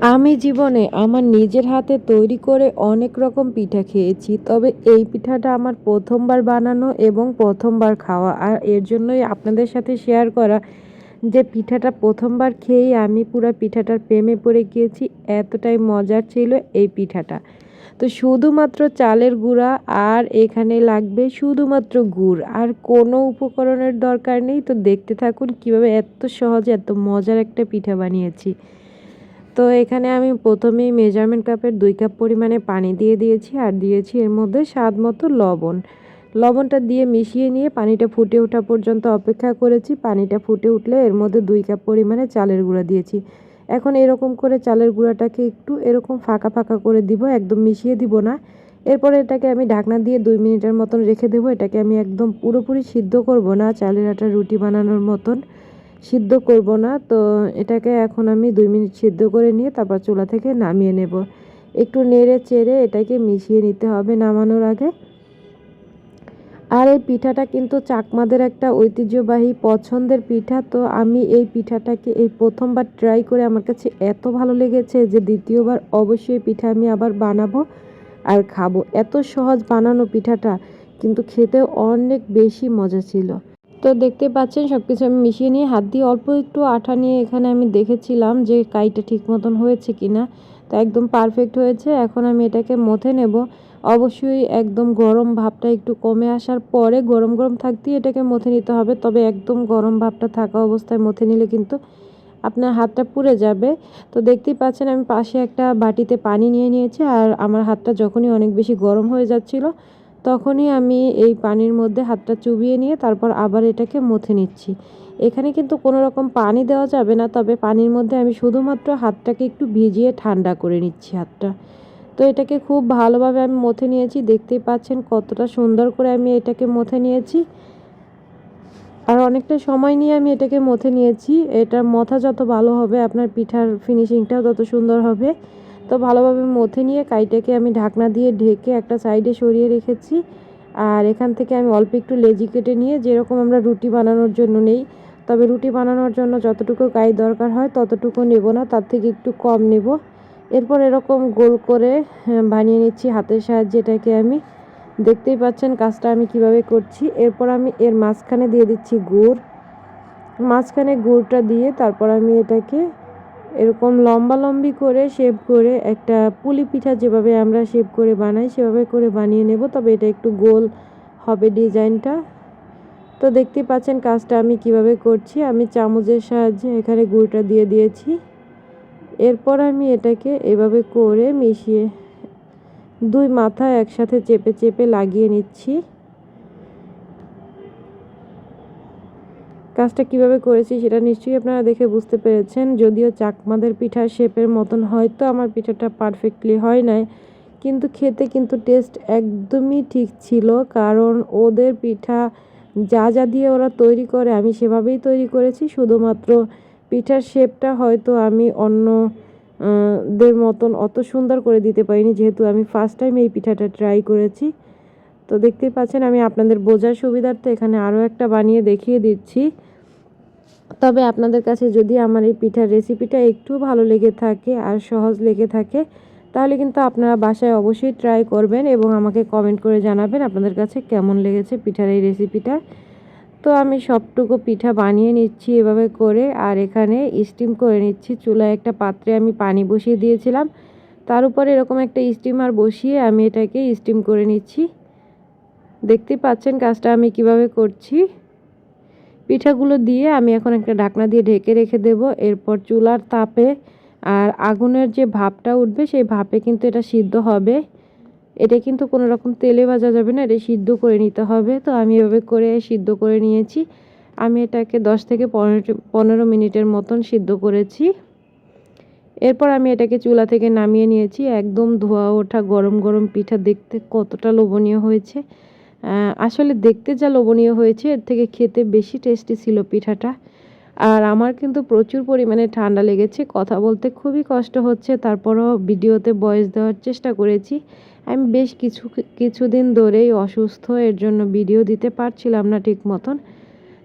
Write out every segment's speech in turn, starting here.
আমি জীবনে আমার নিজের হাতে তৈরি করে অনেক রকম পিঠা খেয়েছি, তবে এই পিঠাটা আমার প্রথমবার বানানো এবং প্রথমবার খাওয়া। আর এর জন্যই আপনাদের সাথে শেয়ার করা যে পিঠাটা প্রথমবার খেয়েই আমি পুরো পিঠাটার প্রেমে পড়ে গিয়েছি, এতটাই মজার ছিল এই পিঠাটা। তো শুধুমাত্র চালের গুঁড়া আর এখানে লাগবে শুধুমাত্র গুড়। আর কোনো উপকরণের দরকার নেই, তো দেখতে থাকুন কীভাবে এত সহজে এত মজার একটা পিঠা বানিয়েছি। তো এখানে আমি প্রথমেই মেজারমেন্ট কাপের দুই কাপ পরিমাণে পানি দিয়ে দিয়েছি আর দিয়েছি এর মধ্যে স্বাদ মতো লবণ। লবণটা দিয়ে মিশিয়ে নিয়ে পানিটা ফুটে ওঠা পর্যন্ত অপেক্ষা করেছি। পানিটা ফুটে উঠলে এর মধ্যে দুই কাপ পরিমাণে চালের গুঁড়া দিয়েছি। এখন এরকম করে চালের গুঁড়াটাকে একটু এরকম ফাঁকা ফাঁকা করে দিব, একদম মিশিয়ে দিব না। এরপরে এটাকে আমি ঢাকনা দিয়ে দুই মিনিটের মতন রেখে দেবো। এটাকে আমি একদম পুরোপুরি সিদ্ধ করব না চালের আটা রুটি বানানোর মতন। সিদ্ধ করব না। তো এটাকে এখন আমি দুই মিনিট সিদ্ধ করে নিয়ে তারপর চুলা থেকে নামিয়ে নেব। একটু নেড়ে চেড়ে এটাকে মিশিয়ে নিতে হবে নামানোর আগে। আর এই পিঠাটা কিন্তু চাকমাদের একটা ঐতিহ্যবাহী পছন্দের পিঠা। তো আমি এই পিঠাটাকে এই প্রথমবার ট্রাই করে আমার কাছে এত ভালো লেগেছে যে দ্বিতীয়বার অবশ্যই পিঠা আমি আবার বানাবো আর খাব। এত সহজ বানানো পিঠাটা কিন্তু খেতে অনেক বেশি মজা ছিল। তো দেখতে পাচ্ছেন সব কিছু আমি মিশিয়ে নিয়ে হাত দিয়ে অল্প একটু আঠা নিয়ে এখানে আমি দেখেছিলাম যে কাইটা ঠিক মতন হয়েছে কি না তো একদম পারফেক্ট হয়েছে। এখন আমি এটাকে মথে নেব। অবশ্যই একদম গরম ভাবটা একটু কমে আসার পরে গরম গরম থাকতেই এটাকে মথে নিতে হবে। তবে একদম গরম ভাবটা থাকা অবস্থায় মথে নিলে কিন্তু আপনার হাতটা পুড়ে যাবে। তো দেখতেই পাচ্ছেন, আমি পাশে একটা বাটিতে পানি নিয়ে নিয়েছি। আর আমার হাতটা যখনই অনেক বেশি গরম হয়ে যাচ্ছিল তখনই আমি এই পানির মধ্যে হাতটা চুবিয়ে নিয়ে তারপর আবার এটাকে মথে নিচ্ছি। এখানে কিন্তু কোনো রকম পানি দেওয়া যাবে না, তবে পানির মধ্যে আমি শুধুমাত্র হাতটাকে একটু ভিজিয়ে ঠান্ডা করে নিচ্ছি হাতটা। তো এটাকে খুব ভালোভাবে আমি মথে নিয়েছি, দেখতেই পাচ্ছেন কতটা সুন্দর করে আমি এটাকে মথে নিয়েছি। আর অনেকটা সময় নিয়ে আমি এটাকে মথে নিয়েছি এটার মথা যত ভালো হবে, আপনার পিঠার ফিনিশিংটাও তত সুন্দর হবে। তো ভালোভাবে মথে নিয়ে কাইটাকে আমি ঢাকনা দিয়ে ঢেকে একটা সাইডে সরিয়ে রেখেছি। আর এখান থেকে আমি অল্প একটু লেজি কেটে নিয়ে যেরকম আমরা রুটি বানানোর জন্য নেই তবে রুটি বানানোর জন্য যতটুকু কাই দরকার হয় ততটুকু নেব না তার থেকে একটু কম নেব। এরপর এরকম গোল করে হ্যাঁ, বানিয়ে নিচ্ছি হাতের সাহায্যে এটাকে আমি। দেখতেই পাচ্ছেন কাজটা আমি কীভাবে করছি। এরপর আমি এর মাঝখানে দিয়ে দিচ্ছি গুড়। মাঝখানে গুড়টা দিয়ে তারপর আমি এটাকে এরকম লম্বা লম্বি করে শেপ করে একটা পুলি পিঠা যেভাবে আমরা শেপ করে বানাই, সেভাবে করে বানিয়ে নেব। তবে এটা একটু গোল হবে ডিজাইনটা। তো দেখতে পাচ্ছেন কাজটা আমি কীভাবে করছি। আমি চামচের সাহায্যে এখানে গুড়টা দিয়ে দিয়েছি। এরপর আমি এটাকে এভাবে করে মিশিয়ে দুই মাথা একসাথে চেপে চেপে লাগিয়ে নিচ্ছি। কাজটা কীভাবে করেছি সেটা নিশ্চয়ই আপনারা দেখে বুঝতে পেরেছেন। যদিও চাকমাদের পিঠার শেপের মতন হয়তো আমার পিঠাটা পারফেক্টলি হয় নাই, কিন্তু খেতে কিন্তু টেস্ট একদমই ঠিক ছিল, কারণ ওদের পিঠা যা যা দিয়ে ওরা তৈরি করে আমি সেভাবেই তৈরি করেছি। শুধুমাত্র পিঠার শেপটা হয়তো আমি অন্য দের মতন অত সুন্দর করে দিতে পারিনি, যেহেতু আমি ফার্স্ট টাইম এই পিঠাটা ট্রাই করেছি। তো দেখতেই পাচ্ছেন, আমি আপনাদের বোঝার সুবিধার্থে এখানে আরও একটা বানিয়ে দেখিয়ে দিচ্ছি। তবে আপনাদের কাছে যদি আমার এই পিঠার রেসিপিটা একটু ভালো লেগে থাকে আর সহজ লেগে থাকে, তাহলে কিন্তু আপনারা বাসায় অবশ্যই ট্রাই করবেন এবং আমাকে কমেন্ট করে জানাবেন আপনাদের কাছে কেমন লেগেছে পিঠার এই রেসিপিটা। তো আমি সবটুকু পিঠা বানিয়ে নিচ্ছি এভাবে করে, আর এখানে স্টিম করে নিচ্ছি। চুলায় একটা পাত্রে আমি পানি বসিয়ে দিয়েছিলাম। তার উপরে এরকম একটা স্টিমার বসিয়ে আমি এটাকে স্টিম করে নিচ্ছি। দেখতেই পাচ্ছেন কাজটা আমি কীভাবে করছি। পিঠাগুলো দিয়ে আমি এখন একটা ঢাকনা দিয়ে ঢেকে রেখে দেব। এরপর চুলার তাপে আর আগুনের যে ভাপটা উঠবে, সেই ভাপে কিন্তু এটা সিদ্ধ হবে। এটা কিন্তু কোনো রকম তেলে ভাজা যাবে না, এটা সিদ্ধ করে নিতে হবে। তো আমি এভাবে করে সিদ্ধ করে নিয়েছি। আমি এটাকে দশ থেকে পনেরো পনেরো মিনিটের মতন সিদ্ধ করেছি। এরপর আমি এটাকে চুলা থেকে নামিয়ে নিয়েছি। একদম ধোয়া ওঠা গরম গরম পিঠা দেখতে কতটা লোভনীয় হয়েছে। আসলে দেখতে যা লোভনীয় হয়েছে, এর থেকে খেতে বেশি টেস্টি ছিল পিঠাটা। আর আমার কিন্তু প্রচুর পরিমাণে ঠান্ডা লেগেছে, কথা বলতে খুবই কষ্ট হচ্ছে। তারপরও ভিডিওতে বয়স দেওয়ার চেষ্টা করেছি। আমি বেশ কিছু, কিছুদিন ধরেই অসুস্থ, এর জন্য ভিডিও দিতে পারছিলাম না ঠিক মতন।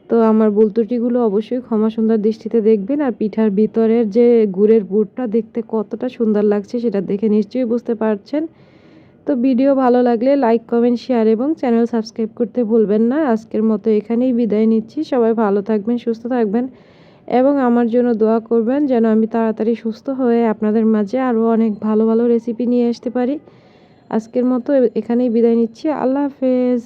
তো আমার বুলতুটিগুলো অবশ্যই ক্ষমা সুন্দর দৃষ্টিতে দেখবেন। আর পিঠার ভিতরের যে গুড়ের বুটটা দেখতে কতটা সুন্দর লাগছে, সেটা দেখে নিশ্চয়ই বুঝতে পারছেন। তো ভিডিও ভালো লাগলে লাইক কমেন্ট শেয়ার এবং চ্যানেল সাবস্ক্রাইব করতে ভুলবেন না। আজকের মতো এখানেই বিদায় নিচ্ছি। সবাই ভালো থাকবেন, সুস্থ থাকবেন এবং আমার জন্য দোয়া করবেন যেন আমি তাড়াতাড়ি সুস্থ হয়ে আপনাদের মাঝে আরও অনেক ভালো ভালো রেসিপি নিয়ে আসতে পারি। আজকের মতো এখানেই বিদায় নিচ্ছি। আল্লাহ হাফেজ।